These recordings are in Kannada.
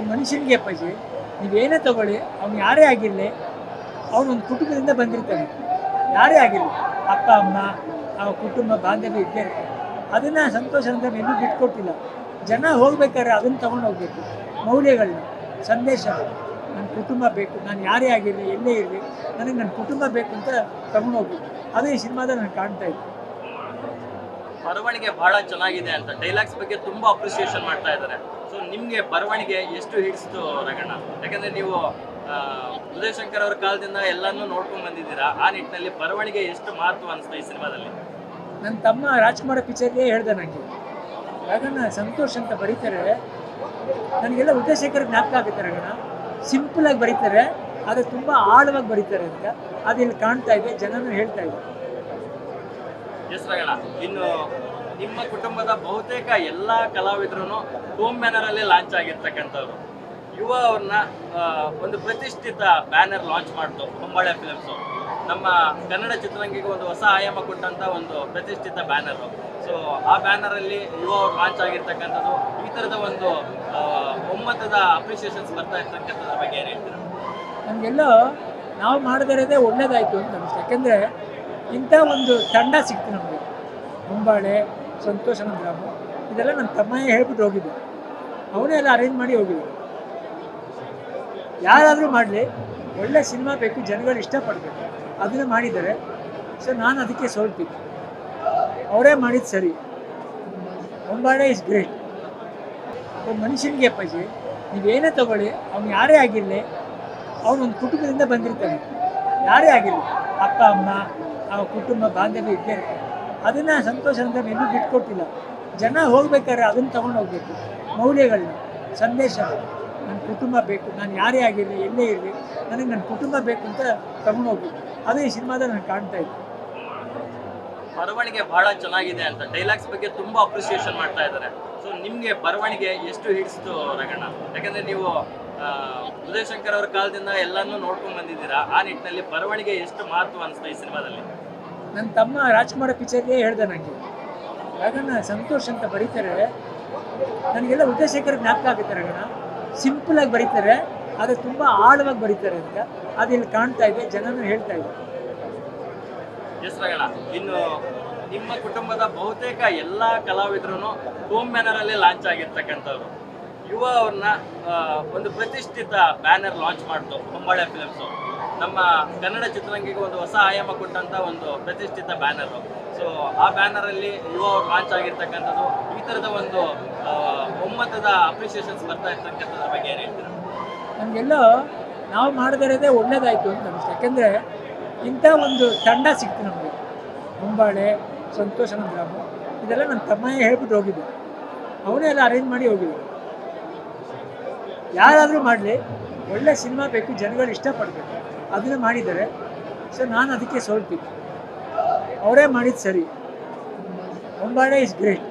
ಒಬ್ಬ ಮನುಷ್ಯನಿಗೆ ಅಪ್ಪಾಜಿ, ನೀವೇನೇ ತಗೊಳ್ಳಿ, ಅವ್ನು ಯಾರೇ ಆಗಿರಲಿ, ಅವನೊಂದು ಕುಟುಂಬದಿಂದ ಬಂದಿರ್ತಾನೆ. ಯಾರೇ ಆಗಿರಲಿ, ಅಪ್ಪ, ಅಮ್ಮ, ಆ ಕುಟುಂಬ, ಬಾಂಧವ್ಯ ಇದ್ದೇ ಇರ್ತದೆ ಅದನ್ನು ಸಂತೋಷ ಅಂತ ಎಲ್ಲೂ ಬಿಟ್ಕೊಟ್ಟಿಲ್ಲ ಜನ ಹೋಗ್ಬೇಕಾದ್ರೆ ಅದನ್ನು ತಗೊಂಡು ಹೋಗ್ಬೇಕು. ಮೌಲ್ಯಗಳನ್ನ, ಸಂದೇಶ, ನನ್ನ ಕುಟುಂಬ ಬೇಕು, ನಾನು ಯಾರೇ ಆಗಿರಲಿ, ಎಲ್ಲೇ ಇರಲಿ, ನನಗೆ ನನ್ನ ಕುಟುಂಬ ಬೇಕು ಅಂತ ತಗೊಂಡು ಹೋಗ್ಬೇಕು. ಅದು ಈ ಸಿನಿಮಾದಲ್ಲಿ ನಾನು ಕಾಣ್ತಾ ಇದ್ದೆ ಬರವಣಿಗೆ ಬಹಳ ಚೆನ್ನಾಗಿದೆ ಅಂತ ಡೈಲಾಗ್ಸ್ ಬಗ್ಗೆ ತುಂಬಾ ಅಪ್ರಿಸಿಯೇಷನ್ ಮಾಡ್ತಾ ಇದ್ದಾರೆ. ಸೊ ನಿಮ್ಗೆ ಬರವಣಿಗೆ ಎಷ್ಟು ಹಿಡಿಸ್ತು ರಗಣ್ಣ? ಯಾಕಂದ್ರೆ ನೀವು ಉದಯ್ ಶಂಕರ್ ಅವರ ಕಾಲದಿಂದ ಎಲ್ಲಾನು ನೋಡ್ಕೊಂಡ್ ಬಂದಿದ್ದೀರಾ, ಆ ನಿಟ್ಟಿನಲ್ಲಿ ಬರವಣಿಗೆ ಎಷ್ಟು ಮಹತ್ವ ಅನಿಸ್ತಾ ಈ ಸಿನಿಮಾದಲ್ಲಿ? ನನ್ನ ತಮ್ಮ ರಾಜ್ಕುಮಾರ ಪಿಕ್ಚರ್ಗೆ ಹೇಳ್ದೆ ನನಗೆ ರಗಣ್ಣ, ಸಂತೋಷ್ ಅಂತ ಬರೀತಾರೆ. ನನಗೆಲ್ಲ ಉದಯಶೇಖರ್ ಜ್ಞಾಪಕ ಆಗುತ್ತೆ ರಗಣ ಆಗಿ ಬರೀತಾರೆ, ಆದರೆ ತುಂಬ ಆಳವಾಗಿ ಬರೀತಾರೆ ಅಂತ. ಅದು ಕಾಣ್ತಾ ಇದೆ, ಜನನೂ ಹೇಳ್ತಾ ಇದೆ ಎಸ್ ರಗಣ ಇನ್ನು ನಿಮ್ಮ ಕುಟುಂಬದ ಬಹುತೇಕ ಎಲ್ಲ ಕಲಾವಿದರೂ ಹೋಮ್ ಬ್ಯಾನರಲ್ಲೇ ಲಾಂಚ್ ಆಗಿರ್ತಕ್ಕಂಥವ್ರು. ಯುವ ಅವ್ರನ್ನ ಒಂದು ಪ್ರತಿಷ್ಠಿತ ಬ್ಯಾನರ್ ಲಾಂಚ್ ಮಾಡ್ತು ಹೊಂಬಾಳೆ ಫಿಲಮ್ಸು ನಮ್ಮ ಕನ್ನಡ ಚಿತ್ರರಂಗಿಗೆ ಒಂದು ಹೊಸ ಆಯಾಮ ಕೊಟ್ಟಂತ ಒಂದು ಪ್ರತಿಷ್ಠಿತ ಬ್ಯಾನರು ಸೊ ಆ ಬ್ಯಾನರಲ್ಲಿ ಯುವ ಅವ್ರು ಲಾಂಚ್ ಆಗಿರ್ತಕ್ಕಂಥದ್ದು ಈ ಥರದ ಒಂದು ಒಮ್ಮತದ ಅಪ್ರಿಸಿಯೇಷನ್ಸ್ ಬರ್ತಾ ಇರ್ತಕ್ಕಂಥದ್ರ ಬಗ್ಗೆ ಏನು ಹೇಳ್ತೀರಾ? ನಮಗೆಲ್ಲ ನಾವು ಮಾಡಿದರೆ ಒಳ್ಳೇದಾಯಿತು ಅಂತ ಅನಿಸ್ತು ಯಾಕೆಂದರೆ ಇಂಥ ಒಂದು ತಂಡ ಸಿಕ್ತು ನಮಗೆ. ಮುಂಬಾಳೆ, ಸಂತೋಷ ಗ್ರಾಮ. ಇದೆಲ್ಲ ನನ್ನ ತಮ್ಮನೇ ಹೇಳ್ಬಿಟ್ಟು ಹೋಗಿದ್ದೆ. ಅವನೇ ಎಲ್ಲ ಅರೇಂಜ್ ಮಾಡಿ ಹೋಗಿದ್ದೆ. ಯಾರಾದರೂ ಮಾಡಲಿ, ಒಳ್ಳೆ ಸಿನಿಮಾ ಬೇಕು, ಜನಗಳು ಇಷ್ಟಪಡಬೇಕು. ಅದನ್ನು ಮಾಡಿದ್ದಾರೆ. ಸೊ ನಾನು ಅದಕ್ಕೆ ಸೋಲ್ತೀನಿ. ಅವರೇ ಮಾಡಿದ್ದು ಸರಿ. ಮುಂಬಾಳೆ ಇಸ್ ಗ್ರೇಟ್ ಒಬ್ಬ ಮನುಷ್ಯನಿಗೆ ಅಪ್ಪಾಜಿ ನೀವೇನೇ ತಗೊಳ್ಳಿ, ಅವ್ನು ಯಾರೇ ಆಗಿರಲಿ ಅವನೊಂದು ಕುಟುಂಬದಿಂದ ಬಂದಿರ್ತಾನೆ. ಯಾರೇ ಆಗಿರಲಿ, ಅಪ್ಪ, ಅಮ್ಮ ಆ ಕುಟುಂಬ ಬಾಂಧವ್ಯ ಇದ್ದೇ ಇರುತ್ತೆ. ಅದನ್ನು ಸಂತೋಷ ಅಂತ ಎಲ್ಲೂ ಬಿಟ್ಕೊಟ್ಟಿಲ್ಲ ಜನ ಹೋಗ್ಬೇಕಾದ್ರೆ ಅದನ್ನು ತಗೊಂಡು ಹೋಗಬೇಕು. ಮೌಲ್ಯಗಳನ್ನ ಸಂದೇಶ ನನ್ನ ಕುಟುಂಬ ಬೇಕು, ನಾನು ಯಾರೇ ಆಗಿರಲಿ, ಎಲ್ಲೇ ಇರಲಿ, ನನಗೆ ನನ್ನ ಕುಟುಂಬ ಬೇಕು ಅಂತ ತಗೊಂಡು ಹೋಗ್ಬೇಕು. ಅದೇ ಈ ಸಿನಿಮಾದಲ್ಲಿ ನಾನು ಕಾಣ್ತಾ ಇದ್ದೆ ಬರವಣಿಗೆ ಬಹಳ ಚೆನ್ನಾಗಿದೆ ಅಂತ ಡೈಲಾಗ್ಸ್ ಬಗ್ಗೆ ತುಂಬಾ ಅಪ್ರಿಸಿಯೇಷನ್ ಮಾಡ್ತಾ ಇದ್ದಾರೆ. ಸೊ ನಿಮ್ಗೆ ಬರವಣಿಗೆ ಎಷ್ಟು ಹಿಡಿಸ್ತು ರಗಣ್ಣ ಯಾಕಂದ್ರೆ ನೀವು ಉದಯಶಂಕರ್ ಉದಯ್ ಶಂಕರ್ ಅವರ ಕಾಲದಿಂದ ಎಲ್ಲಾನು ನೋಡ್ಕೊಂಡು ಬಂದಿದ್ದೀರಾ? ಆ ನಿಟ್ಟಿನಲ್ಲಿ ಬರವಣಿಗೆ ಎಷ್ಟು ಮಹತ್ವ ಅನಿಸ್ತು ಈ ಸಿನಿಮಾದಲ್ಲಿ? ನನ್ನ ತಮ್ಮ ರಾಜ್ಕುಮಾರ ಪಿಕ್ಚರ್ಗೆ ಹೇಳ್ದೆ ನನಗೆ ರಗಣ್ಣ ಸಂತೋಷ್ ಅಂತ ಬರೀತಾರೆ. ನನಗೆಲ್ಲ ಉದಯಶಂಕರ್ ಜ್ಞಾಪಕ ಆಗುತ್ತೆ ರಗಣ ಆಗಿ ಬರೀತಾರೆ, ಆದರೆ ತುಂಬ ಆಳವಾಗಿ ಬರೀತಾರೆ ಅಂತ. ಅದು ಕಾಣ್ತಾ ಇದೆ, ಜನನೂ ಹೇಳ್ತಾ ಇದೆ. ಎಸ್ ರಗಣ ಇನ್ನು ನಿಮ್ಮ ಕುಟುಂಬದ ಬಹುತೇಕ ಎಲ್ಲ ಕಲಾವಿದರು ಹೋಮ್ ಬ್ಯಾನರಲ್ಲಿ ಲಾಂಚ್ ಆಗಿರ್ತಕ್ಕಂಥವ್ರು. ಯುವ ಅವ್ರನ್ನ ಒಂದು ಪ್ರತಿಷ್ಠಿತ ಬ್ಯಾನರ್ ಲಾಂಚ್ ಮಾಡ್ತು ಹೊಂಬಾಳೆ ಫಿಲಮ್ಸು ನಮ್ಮ ಕನ್ನಡ ಚಿತ್ರರಂಗಿಗೆ ಒಂದು ಹೊಸ ಆಯಾಮ ಕೊಟ್ಟಂತ ಒಂದು ಪ್ರತಿಷ್ಠಿತ ಬ್ಯಾನರು ಸೊ ಆ ಬ್ಯಾನರಲ್ಲಿ ಯುವ ಅವ್ರು ಲಾಂಚ್ ಆಗಿರ್ತಕ್ಕಂಥದ್ದು ಈ ಥರದ ಒಂದು ಒಮ್ಮತದ ಅಪ್ರಿಷಿಯೇಷನ್ಸ್ ಬರ್ತಾ ಇರ್ತಕ್ಕಂಥದ್ರ ಬಗ್ಗೆ ಏನು ಹೇಳ್ತೀರಾ? ನಮಗೆಲ್ಲ ನಾವು ಮಾಡದಿರೋದೇ ಒಳ್ಳೇದಾಯಿತು ಅಂತ ಅನಿಸ್ತು ಯಾಕೆಂದರೆ ಇಂಥ ಒಂದು ತಂಡ ಸಿಕ್ತು ನಮಗೆ. ಮುಂಬಾಳೆ, ಸಂತೋಷ ಗ್ರಾಮ. ಇದೆಲ್ಲ ನನ್ನ ತಮ್ಮನೇ ಹೇಳ್ಬಿಟ್ಟು ಹೋಗಿದ್ದೆ. ಅವನೇ ಎಲ್ಲ ಅರೇಂಜ್ ಮಾಡಿ ಹೋಗಿದ್ದೆ ಯಾರಾದರೂ ಮಾಡಲಿ, ಒಳ್ಳೆ ಸಿನಿಮಾ ಬೇಕು, ಜನಗಳು ಇಷ್ಟಪಡಬೇಕು. ಅದನ್ನು ಮಾಡಿದ್ದಾರೆ. ಸೊ ನಾನು ಅದಕ್ಕೆ ಸೋಲ್ತೀನಿ ಅವರೇ ಮಾಡಿದ್ದು ಸರಿ. Mumbale is great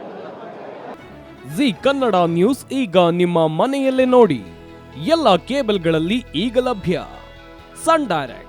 G Kannada news ಈಗ ನಿಮ್ಮ ಮನೆಯಲ್ಲೇ ನೋಡಿ. ಎಲ್ಲ ಕೇಬಲ್ಗಳಲ್ಲಿ ಈಗ ಲಭ್ಯ. Sun Direct.